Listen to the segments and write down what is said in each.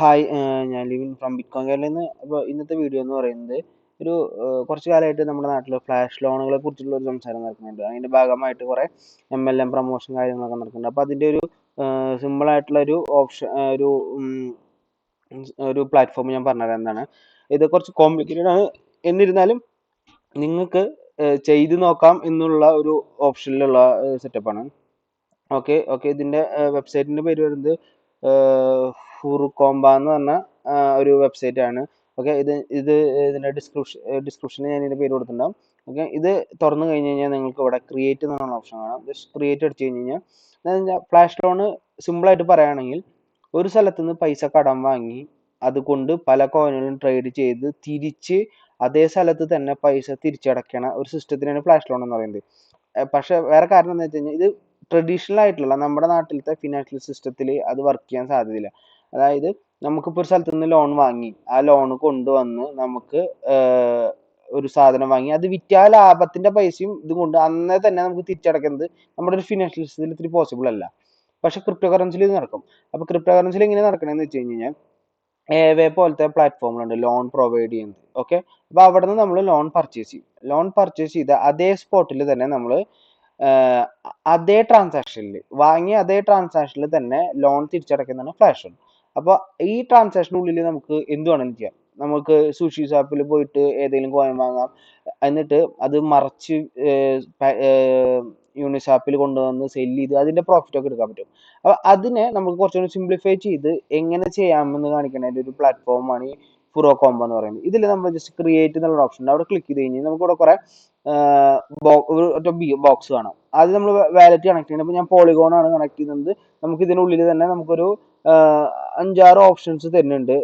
Hi ഞാൻ living from bitcoin കേരളയിൽ നിന്ന് അപ്പോൾ ഇന്നത്തെ വീഡിയോ എന്ന് പറയുന്നത് ഒരു കുറച്ച് കാലമായിട്ട് നമ്മുടെ നാട്ടിൽ ഫ്ലാഷ് ലോണുകളെ കുറിച്ചുള്ള ഒരു സംസാരം നടക്കുന്നുണ്ട്. അതിന്റെ ഭാഗമായിട്ട് കുറേ എം എൽ എം പ്രൊമോഷൻ കാര്യങ്ങളൊക്കെ നടക്കുന്നുണ്ട്. അപ്പോൾ അതിന്റെ ഒരു സിമ്പിൾ ആയിട്ടുള്ള ഒരു ഓപ്ഷൻ ഒരു ഒരു പ്ലാറ്റ്ഫോം ഞാൻ പറഞ്ഞുതരാം. എന്താണ്? ഇത് കുറച്ച് കോംപ്ലിക്കേറ്റഡ് ആണ്. എന്നിരുന്നാലും നിങ്ങൾക്ക് ചെയ്ത് നോക്കാം എന്നുള്ള ഒരു ഓപ്ഷനിലുള്ള സെറ്റപ്പാണ് ഓക്കെ ഓക്കെ ഇതിന്റെ വെബ്സൈറ്റിന്റെ പേര് വരുന്നത് ഫുറുക്കോംബ എന്ന് പറഞ്ഞ ഒരു വെബ്സൈറ്റ് ആണ്. ഓക്കെ ഇത് ഇത് ഇതിന്റെ ഡിസ്ക്രിപ്ഷൻ ഡിസ്ക്രിപ്ഷനിൽ ഞാൻ ഇതിന്റെ പേര് കൊടുത്തിട്ടുണ്ടാകും ഓക്കെ ഇത് തുറന്നു കഴിഞ്ഞ് കഴിഞ്ഞാൽ നിങ്ങൾക്ക് ഇവിടെ ക്രിയേറ്റ് പറഞ്ഞ ഓപ്ഷൻ കാണാം. ജസ്റ്റ് ക്രിയേറ്റ് അടിച്ചു കഴിഞ്ഞ് കഴിഞ്ഞാൽ എന്താ ഫ്ലാഷ് ലോൺ സിമ്പിളായിട്ട് പറയുകയാണെങ്കിൽ ഒരു സ്ഥലത്ത് നിന്ന് പൈസ കടം വാങ്ങി അതുകൊണ്ട് പല കോയിനുകളും ട്രേഡ് ചെയ്ത് തിരിച്ച് അതേ സ്ഥലത്ത് തന്നെ പൈസ തിരിച്ചടക്കണ ഒരു സിസ്റ്റത്തിനാണ് ഫ്ലാഷ് ലോൺ എന്ന് പറയുന്നത്. പക്ഷെ വേറെ കാരണം എന്താ വെച്ച് കഴിഞ്ഞാൽ ഇത് ട്രഡീഷണൽ ആയിട്ടുള്ള നമ്മുടെ നാട്ടിലത്തെ ഫിനാൻഷ്യൽ സിസ്റ്റത്തിൽ അത് വർക്ക് ചെയ്യാൻ സാധ്യതയില്ല. അതായത് നമുക്കിപ്പോൾ ഒരു സ്ഥലത്തു നിന്ന് ലോൺ വാങ്ങി. ആ ലോൺ കൊണ്ടുവന്ന് നമുക്ക് ഒരു സാധനം വാങ്ങി. അത് വിറ്റാ ലാഭത്തിന്റെ പൈസയും ഇതും കൊണ്ട് അന്നേ തന്നെ നമുക്ക് തിരിച്ചടക്കുന്നത് നമ്മുടെ ഒരു ഫിനാൻഷ്യൽ സിസ്റ്റത്തിൽ ഇത്തിരി പോസിബിൾ അല്ല. പക്ഷെ ക്രിപ്റ്റോ കറൻസിയിൽ ഇത് നടക്കും. അപ്പോൾ ക്രിപ്റ്റോ കറൻസിയിൽ എങ്ങനെ നടക്കണമെന്ന് വെച്ച് കഴിഞ്ഞാൽ ഏവേ പോലത്തെ പ്ലാറ്റ്ഫോമിലുണ്ട് ലോൺ പ്രൊവൈഡ് ചെയ്യുന്നത്. ഓക്കെ അപ്പോൾ അവിടെ നിന്ന് നമ്മൾ ലോൺ പർച്ചേസ് ചെയ്യും. ലോൺ പർച്ചേസ് ചെയ്ത അതേ സ്പോട്ടിൽ തന്നെ നമ്മൾ അതേ ട്രാൻസാക്ഷനിൽ വാങ്ങിയ അതേ ട്രാൻസാക്ഷനിൽ തന്നെ ലോൺ തിരിച്ചടക്കുന്നതാണ് ഫ്ലാഷ് അപ്പോൾ ഈ ട്രാൻസാക്ഷനുള്ളിൽ നമുക്ക് എന്ത് വേണമെങ്കിലും ചെയ്യാം. നമുക്ക് സുഷി ഷാപ്പിൽ പോയിട്ട് ഏതെങ്കിലും കോയിൻ വാങ്ങാം. എന്നിട്ട് അത് മറച്ച് യൂണിഷാപ്പിൽ കൊണ്ടുവന്ന് സെൽ ചെയ്ത് അതിന്റെ പ്രോഫിറ്റ് ഒക്കെ എടുക്കാൻ പറ്റും. അപ്പൊ അതിനെ നമുക്ക് കുറച്ചുകൂടി സിംപ്ലിഫൈ ചെയ്ത് എങ്ങനെ ചെയ്യാമെന്ന് കാണിക്കുന്ന ഒരു പ്ലാറ്റ്ഫോമാണ് ഈ ഫുറോ കോംബോ എന്ന് പറയുന്നത്. ഇതിൽ നമ്മൾ ജസ്റ്റ് ക്രിയേറ്റ് എന്നുള്ള ഓപ്ഷൻ ഉണ്ട്. അവിടെ ക്ലിക്ക് ചെയ്ത് കഴിഞ്ഞാൽ നമുക്ക് ഇവിടെ കുറെ ബോക്സ് കാണാം. അത് നമ്മൾ വാലറ്റ് കണക്ട് ചെയ്യുന്നത്. അപ്പോൾ ഞാൻ പോളിഗോൺ ആണ് കണക്ട് ചെയ്യുന്നത്. നമുക്ക് ഇതിനുള്ളിൽ തന്നെ നമുക്കൊരു അഞ്ചാറ് ഓപ്ഷൻസ് തരുന്നുണ്ട്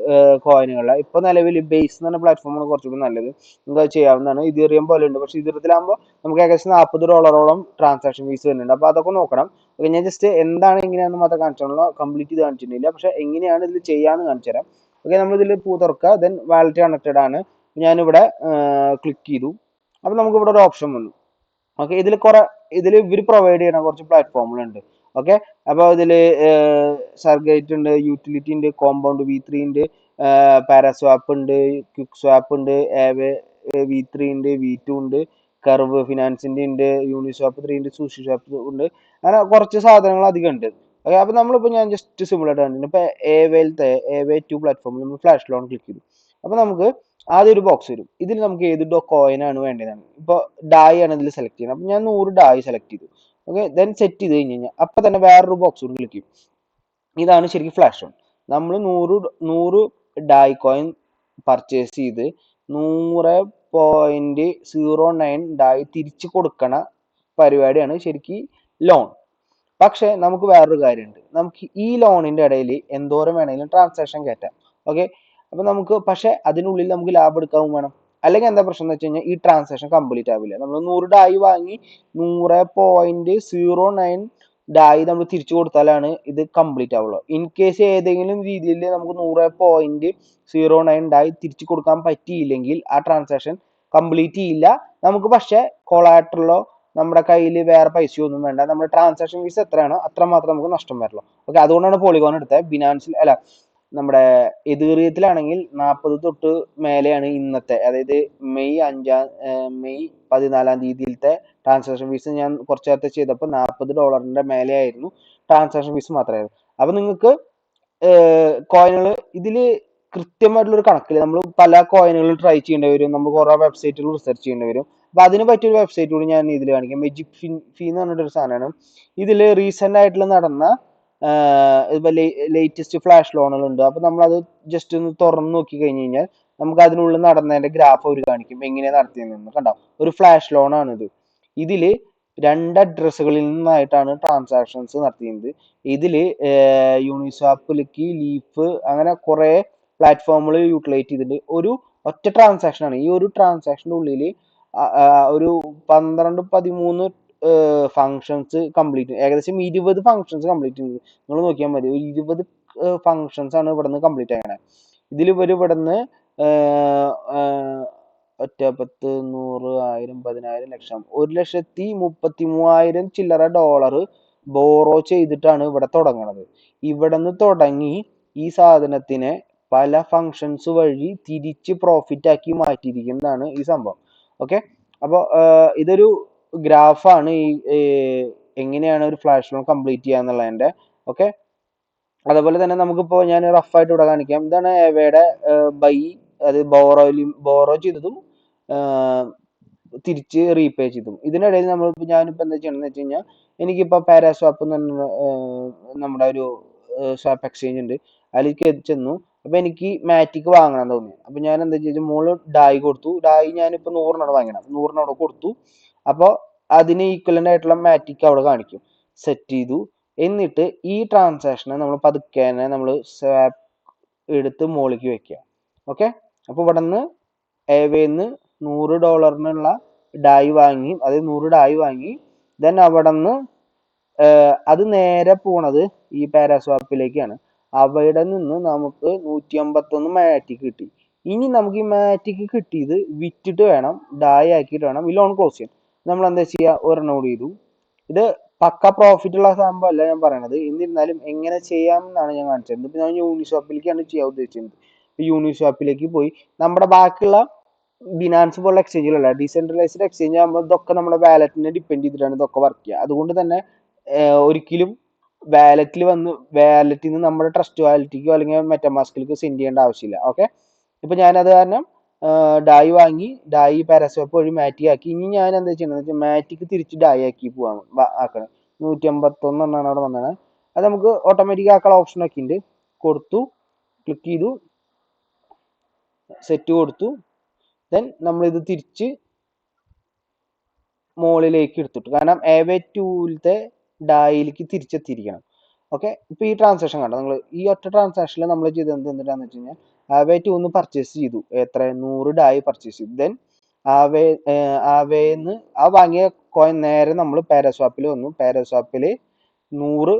കോയിനുകളെ ഇപ്പൊ നിലവിൽ ബേസ് എന്ന് പറഞ്ഞ പ്ലാറ്റ്ഫോമാണ് കുറച്ചുകൂടി നല്ലത്. നമുക്ക് ചെയ്യാവുന്നതാണ്. ഇതേറിയം പോലെ ഉണ്ട് പക്ഷെ ഇതേറിയത്തിലാകുമ്പോൾ നമുക്ക് ഏകദേശം നാൽപ്പത് ഡോളറോളം ട്രാൻസാക്ഷൻ ഫീസ് വരുന്നുണ്ട്. അപ്പോൾ അതൊക്കെ നോക്കണം. അപ്പൊ ഞാൻ ജസ്റ്റ് എന്താണ് എങ്ങനെയാണെന്ന് മാത്രം കാണിച്ചോളൂ കംപ്ലീറ്റ് കാണിച്ചിട്ടില്ല പക്ഷെ എങ്ങനെയാണ് ഇതിൽ ചെയ്യാന്ന് കാണിച്ചു തരാം. ഓക്കെ നമ്മൾ ഇതിൽ പൂ തുറക്കുക. ദെൻ വാലറ്റ് കണക്റ്റഡ് ആണ്. ഞാനിവിടെ ക്ലിക്ക് ചെയ്തു. അപ്പോൾ നമുക്ക് ഇവിടെ ഒരു ഓപ്ഷൻ വന്നു. ഓക്കെ ഇതിൽ കുറെ ഇതിൽ ഇവർ പ്രൊവൈഡ് ചെയ്യണ കുറച്ച് പ്ലാറ്റ്ഫോമുകളുണ്ട് ഓക്കെ അപ്പോൾ ഇതിൽ സർഗേറ്റ് ഉണ്ട് യൂട്ടിലിറ്റി ഉണ്ട് കോമ്പൗണ്ട് വി ത്രീ ഉണ്ട് പാരാസ്വാപ്പ് ഉണ്ട് ക്വിക്ക് സ്വാപ്പ് ഉണ്ട് ഏവേ വി ത്രീ ഉണ്ട് വി ടു ഉണ്ട് കർവ് ഫിനാൻസിന്റെ ഉണ്ട് യൂണിസ്വാപ്പ് ത്രീ ഉണ്ട് സൂഷി സ്വാപ്പ് ഉണ്ട്. അങ്ങനെ കുറച്ച് സാധനങ്ങൾ അധികം ഉണ്ട്. ഓക്കെ അപ്പോൾ നമ്മളിപ്പോൾ ഞാൻ ജസ്റ്റ് സിമ്പിൾ ആയിട്ട് കണ്ടിട്ടുണ്ട്. ഇപ്പോൾ ഏവേലത്തെ ഏവേ ടു പ്ലാറ്റ്ഫോമിൽ നമ്മൾ ഫ്ലാഷ് ലോൺ ക്ലിക്ക് ചെയ്തു. അപ്പോൾ നമുക്ക് ആദ്യം ഒരു ബോക്സ് വരും. ഇതിൽ നമുക്ക് ഏത് കോയിനാണ് വേണ്ടതാണ് ഇപ്പോൾ ഡായി ആണ് ഇതിൽ സെലക്ട് ചെയ്യുന്നത്. അപ്പോൾ ഞാൻ നൂറ് ഡായി സെലക്ട് ചെയ്തു. ഓക്കെ ദെൻ സെറ്റ് ചെയ്ത് കഴിഞ്ഞ് കഴിഞ്ഞാൽ അപ്പം തന്നെ വേറൊരു ബോക്സ് കൂടി ക്ലിക്ക് ചെയ്യും. ഇതാണ് ശരിക്കും ഫ്ലാഷ് ഓൺ നമ്മൾ നൂറ് നൂറ് ഡായ് കോയിൻ പർച്ചേസ് ചെയ്ത് നൂറ് പോയിന്റ് സീറോ നയൻ ഡായ് തിരിച്ചു കൊടുക്കണ പരിപാടിയാണ് ശരിക്കും ലോൺ പക്ഷേ നമുക്ക് വേറൊരു കാര്യമുണ്ട്. നമുക്ക് ഈ ലോണിന്റെ ഇടയിൽ എന്തോരം വേണമെങ്കിലും ട്രാൻസാക്ഷൻ കയറ്റാം ഓക്കെ അപ്പം നമുക്ക് പക്ഷേ അതിനുള്ളിൽ നമുക്ക് ലാഭം എടുക്കാവും വേണം. അല്ലെങ്കിൽ എന്താ പ്രശ്നം എന്ന് വെച്ച് കഴിഞ്ഞാൽ ഈ ട്രാൻസാക്ഷൻ കംപ്ലീറ്റ് ആവില്ല. നമ്മൾ നൂറ് ഡായി വാങ്ങി നൂറ് പോയിന്റ് സീറോ നയൻ ഡായി നമ്മൾ തിരിച്ചു കൊടുത്താലാണ് ഇത് കംപ്ലീറ്റ് ആവുള്ളൂ. ഇൻ കേസ് ഏതെങ്കിലും രീതിയിൽ നമുക്ക് നൂറ് പോയിന്റ് സീറോ നയൻ ഡായി തിരിച്ചു കൊടുക്കാൻ പറ്റിയില്ലെങ്കിൽ ആ ട്രാൻസാക്ഷൻ കംപ്ലീറ്റ് ചെയ്യില്ല. നമുക്ക് പക്ഷേ കൊളാട്രലോ നമ്മുടെ കയ്യിൽ വേറെ പൈസയോ ഒന്നും വേണ്ട. നമ്മുടെ ട്രാൻസാക്ഷൻ ഫീസ് എത്രയാണോ അത്ര മാത്രം നമുക്ക് നഷ്ടം വരുള്ളൂ ഓക്കെ അതുകൊണ്ടാണ് പോളിഗോൺ എടുത്തത്. ബിനാൻസിൽ അല്ല നമ്മുടെ എതിർയത്തിലാണെങ്കിൽ നാൽപ്പത് തൊട്ട് മേലെയാണ് ഇന്നത്തെ. അതായത് മെയ് അഞ്ചാം മെയ് പതിനാലാം തീയതിയിലത്തെ ട്രാൻസാക്ഷൻ ഫീസ് ഞാൻ കുറച്ച് നേരത്തെ ചെയ്തപ്പോൾ നാൽപ്പത് ഡോളറിന്റെ മേലെയായിരുന്നു ട്രാൻസാക്ഷൻ ഫീസ് മാത്രമായിരുന്നു. അപ്പൊ നിങ്ങൾക്ക് കോയിനുകൾ ഇതിൽ കൃത്യമായിട്ടുള്ള ഒരു കണക്കിൽ നമ്മൾ പല കോയിനുകളും ട്രൈ ചെയ്യേണ്ടി വരും. നമ്മൾ കുറെ വെബ്സൈറ്റുകൾ റിസർച്ച് ചെയ്യേണ്ടി വരും. അപ്പൊ അതിന് പറ്റിയൊരു വെബ്സൈറ്റ് കൂടി ഞാൻ ഇതിൽ കാണിക്കാം. മെജിക് ഫിൻ ഫീ എന്ന് പറഞ്ഞിട്ടൊരു സാധനമാണ്. ഇതിൽ റീസെന്റ് ആയിട്ടുള്ള നടന്ന ലേറ്റസ്റ്റ് ഫ്ലാഷ് അപ്പൊ നമ്മൾ അത് ജസ്റ്റ് ഒന്ന് തുറന്നു നോക്കി കഴിഞ്ഞു കഴിഞ്ഞാൽ നമുക്ക് അതിനുള്ളിൽ നടന്നതിന്റെ ഗ്രാഫ് അവർ കാണിക്കും. എങ്ങനെയാണ് നടത്തിയതെന്ന് കണ്ടോ? ഒരു ഫ്ലാഷ് ഇത് ഇതിൽ രണ്ട് അഡ്രസ്സുകളിൽ നിന്നായിട്ടാണ് ട്രാൻസാക്ഷൻസ് നടത്തിയത്. ഇതിൽ യൂണിസ്വാപ്പിലേക്ക് ലീഫ് അങ്ങനെ കുറെ പ്ലാറ്റ്ഫോമുകൾ യൂട്ടിലൈറ്റ് ചെയ്തിട്ടുണ്ട്. ഒരു ഒറ്റ ട്രാൻസാക്ഷൻ ആണ്. ഈ ഒരു ട്രാൻസാക്ഷന്റെ ഉള്ളിൽ ഒരു പന്ത്രണ്ട് പതിമൂന്ന് ഫങ്ഷൻസ് കംപ്ലീറ്റ് ഏകദേശം ഇരുപത് ഫങ്ഷൻസ് കംപ്ലീറ്റ് ചെയ്തു. നിങ്ങൾ നോക്കിയാൽ മതി. ഒരു ഇരുപത് ഫങ്ഷൻസ് ആണ് ഇവിടെ നിന്ന് കംപ്ലീറ്റ് ആയത് ഇതിൽ ഇവർ ഇവിടെ നിന്ന് ഒറ്റ പത്ത് നൂറ് ആയിരം പതിനായിരം ലക്ഷം ഒരു ലക്ഷത്തി മുപ്പത്തി മൂവായിരം ചില്ലറ ഡോളർ ബോറോ ചെയ്തിട്ടാണ് ഇവിടെ തുടങ്ങുന്നത് ഇവിടെ നിന്ന് തുടങ്ങി ഈ സാധനത്തിനെ പല ഫങ്ഷൻസ് വഴി തിരിച്ച് പ്രോഫിറ്റ് ആക്കി മാറ്റിയിരിക്കുന്നതാണ് ഈ സംഭവം. ഓക്കെ അപ്പോൾ ഇതൊരു ഗ്രാഫാണ് ഈ എങ്ങനെയാണ് ഒരു ഫ്ലാഷ് ലോൺ കംപ്ലീറ്റ് ചെയ്യുക എന്നുള്ളതിന്റെ. ഓക്കെ അതുപോലെ തന്നെ നമുക്കിപ്പോൾ ഞാൻ റഫ് ആയിട്ട് ഇവിടെ കാണിക്കാം. ഇതാണ് എവയുടെ ബൈ അത് ബോറോയിലും ബോറോ ചെയ്തതും തിരിച്ച് റീപേ ചെയ്തും ഇതിനിടയിൽ നമ്മൾ ഞാനിപ്പോൾ എന്താ ചെയ്യണമെന്ന് വെച്ച് കഴിഞ്ഞാൽ എനിക്കിപ്പോൾ പാരാസ്വാപ്പ് എന്ന് പറഞ്ഞ നമ്മുടെ ഒരു സ്വാപ്പ് എക്സ്ചേഞ്ച് ഉണ്ട്. അതിലേക്ക് ചെന്നു. അപ്പോൾ എനിക്ക് മാറ്റിക്ക് വാങ്ങണം തോന്നി. അപ്പോൾ ഞാൻ എന്താ ചെയ്തു മോൾ ഡായി കൊടുത്തു. ഡായി ഞാനിപ്പോൾ നൂറിനോട് വാങ്ങണം നൂറിനോട് കൊടുത്തു. അപ്പോൾ അതിന് ഈക്വലന്റ് ആയിട്ടുള്ള മാറ്റിക്ക് അവിടെ കാണിക്കും. സെറ്റ് ചെയ്തു. എന്നിട്ട് ഈ ട്രാൻസാക്ഷനെ നമ്മൾ പതുക്കെ നമ്മൾ സ്വാപ്പ് എടുത്ത് മുകളിലേക്ക് വെക്കുക. ഓക്കെ അപ്പോൾ ഇവിടെ നിന്ന് ഏവേന്ന് നൂറ് ഡോളറിനുള്ള ഡായി വാങ്ങി അത് നൂറ് ഡായി വാങ്ങി ദെൻ അവിടെ നിന്ന് അത് നേരെ പോണത് ഈ പാരാസ്വാപ്പിലേക്കാണ് അവിടെ നിന്ന് നമുക്ക് നൂറ്റി അമ്പത്തൊന്ന് മാറ്റിക്ക് കിട്ടി. ഇനി നമുക്ക് ഈ മാറ്റിക്ക് കിട്ടിയത് വിറ്റിട്ട് വേണം ഡായി ആക്കിയിട്ട് വേണം ഈ ലോൺ ക്ലോസ് ചെയ്യാൻ. നമ്മൾ എന്താ ചെയ്യുക ഒരെണ്ണം കൂടി ചെയ്തു. ഇത് പക്ക പ്രോഫിറ്റ് ഉള്ള സംഭവം അല്ല ഞാൻ പറയണത്. എന്നിരുന്നാലും എങ്ങനെ ചെയ്യാം എന്നാണ് ഞാൻ കാണിച്ചത്. ഇപ്പം ഞാൻ യൂണിഷോപ്പിലേക്കാണ് ചെയ്യാൻ ഉദ്ദേശിച്ചത്. യൂണിഷോപ്പിലേക്ക് പോയി നമ്മുടെ ബാക്കിയുള്ള ബിനാൻസ് പോലുള്ള എക്സ്ചേഞ്ചുകളല്ല ഡീസെൻട്രലൈസ്ഡ് എക്സ്ചേഞ്ച് ആകുമ്പോൾ ഇതൊക്കെ നമ്മുടെ വാലറ്റിനെ ഡിപ്പെൻഡ് ചെയ്തിട്ടാണ് ഇതൊക്കെ വർക്ക് ചെയ്യുക. അതുകൊണ്ട് തന്നെ ഒരിക്കലും വാലറ്റിൽ വന്ന് വാലറ്റിൽ നിന്ന് നമ്മുടെ ട്രസ്റ്റ് വാലറ്റിക്കോ അല്ലെങ്കിൽ മെറ്റമാസ്കിലേക്കോ സെൻഡ് ചെയ്യേണ്ട ആവശ്യമില്ല. ഓക്കെ ഇപ്പൊ ഞാനത് കാരണം ഡായി വാങ്ങി ഡായി പാരാസോപ്പ് വഴി മാറ്റി ആക്കി ഇനി ഞാൻ എന്താ ചെയ്യണമെന്ന് വെച്ചാൽ മാറ്റിക്ക് തിരിച്ച് ഡായി ആക്കി പോവാണ് ആക്കണം. നൂറ്റി അമ്പത്തൊന്ന് എണ്ണാണ് അവിടെ വന്നത് അത് നമുക്ക് ഓട്ടോമാറ്റിക് ആക്കാനുള്ള ഓപ്ഷൻ ഒക്കെ ഉണ്ട് കൊടുത്തു ക്ലിക്ക് ചെയ്തു സെറ്റ് കൊടുത്തു. ദെൻ നമ്മൾ ഇത് തിരിച്ച് മുകളിലേക്ക് എടുത്തിട്ടു. കാരണം എവേ ടൂലത്തെ ഡായിലേക്ക് തിരിച്ചെത്തിയിരിക്കണം. ഓക്കെ ഇപ്പൊ ഈ ട്രാൻസാക്ഷൻ കണ്ടോ? നിങ്ങൾ ഈ ഒറ്റ ട്രാൻസാക്ഷനിൽ നമ്മൾ ചെയ്തത് എന്ത് എന്തിനാന്ന് വെച്ച് കഴിഞ്ഞാൽ ആവേ ടു ഒന്ന് പർച്ചേസ് ചെയ്തു. എത്ര? നൂറ് ഡായി പർച്ചേസ് ചെയ്തു. ദെൻ ആവേ ആവേന്ന് ആ വാങ്ങിയ കോയിൻ നേരെ നമ്മൾ പാരസ്വാപ്പിൽ വന്നു. പാരസ്വാപ്പിൽ നൂറ്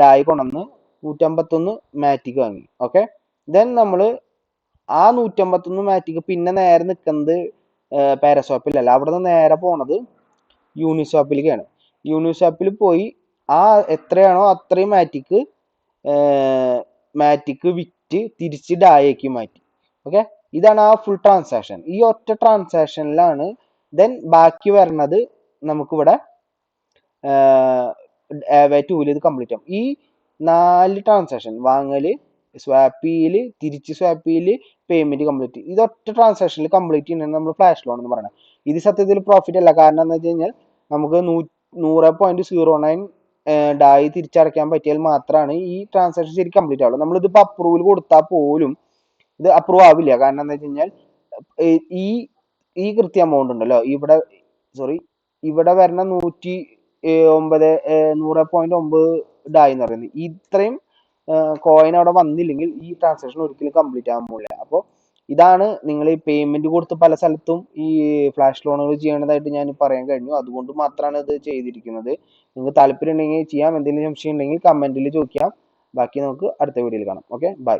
ഡായി കൊണ്ടുവന്ന് നൂറ്റമ്പത്തൊന്ന് മാറ്റിക്ക് വാങ്ങി. ഓക്കെ ദെൻ നമ്മൾ ആ നൂറ്റമ്പത്തൊന്ന് മാറ്റിക്ക് പിന്നെ നേരെ നിൽക്കുന്നത് പാരസ്വാപ്പിലല്ല അവിടെ നിന്ന് നേരെ പോണത് യൂണിസ്വാപ്പിലേക്കാണ് യൂണിസ്വാപ്പിൽ പോയി ആ എത്രയാണോ അത്രയും മാറ്റിക്ക് മാറ്റിക്ക് വിറ്റ് തിരിച്ച് ഡായേക്ക് മാറ്റി. ഓക്കെ ഇതാണ് ആ ഫുൾ ട്രാൻസാക്ഷൻ ഈ ഒറ്റ ട്രാൻസാക്ഷനിലാണ് ദെൻ ബാക്കി വരുന്നത് നമുക്കിവിടെ ടൂൽ ഇത് കംപ്ലീറ്റ് ആവും ഈ നാല് ട്രാൻസാക്ഷൻ വാങ്ങൽ സ്വാപ്പിയിൽ തിരിച്ച് സ്വാപ്പിയിൽ പേയ്മെന്റ് കംപ്ലീറ്റ് ഇത് ഒറ്റ ട്രാൻസാക്ഷനിൽ കംപ്ലീറ്റ് ചെയ്യുന്നതാണ് നമ്മൾ ഫ്ലാഷ് ലോൺ എന്ന് പറയുന്നത് ഇത് സത്യത്തിൽ പ്രോഫിറ്റ് അല്ല. കാരണം എന്താ വെച്ച് കഴിഞ്ഞാൽ നമുക്ക് നൂ നൂറ് പോയിന്റ് സീറോ നയൻ ഡായി തിരിച്ചടയ്ക്കാൻ പറ്റിയാൽ മാത്രമാണ് ഈ ട്രാൻസാക്ഷൻ ശരി കംപ്ലീറ്റ് ആവുള്ളൂ. നമ്മളിതിപ്പോൾ അപ്രൂവൽ കൊടുത്താൽ പോലും ഇത് അപ്രൂവ് ആവില്ല. കാരണം എന്താ വെച്ച് കഴിഞ്ഞാൽ ഈ ഈ കൃത്യ എമൗണ്ട് ഉണ്ടല്ലോ. ഇവിടെ സോറി ഇവിടെ വരുന്ന നൂറ്റി ഒമ്പത് നൂറ് പോയിന്റ് ഒമ്പത് ഡായി എന്ന് പറയുന്നത്. ഇത്രയും കോയിൻ അവിടെ വന്നില്ലെങ്കിൽ ഈ ട്രാൻസാക്ഷൻ ഒരിക്കലും കംപ്ലീറ്റ് ആകാൻ അപ്പോൾ ഇതാണ് നിങ്ങൾ ഈ പേയ്മെന്റ് കൊടുത്ത് പല സ്ഥലത്തും ഈ ഫ്ലാഷ് ലോണുകൾ ചെയ്യണതായിട്ട് ഞാൻ പറയാൻ കഴിഞ്ഞു. അതുകൊണ്ട് മാത്രമാണ് ഇത് ചെയ്തിരിക്കുന്നത്. നിങ്ങൾക്ക് താല്പര്യം ഉണ്ടെങ്കിൽ ചെയ്യാം. എന്തെങ്കിലും സംശയം ഉണ്ടെങ്കിൽ കമന്റിൽ ചോദിക്കാം. ബാക്കി നമുക്ക് അടുത്ത വീഡിയോയിൽ കാണാം. Okay bye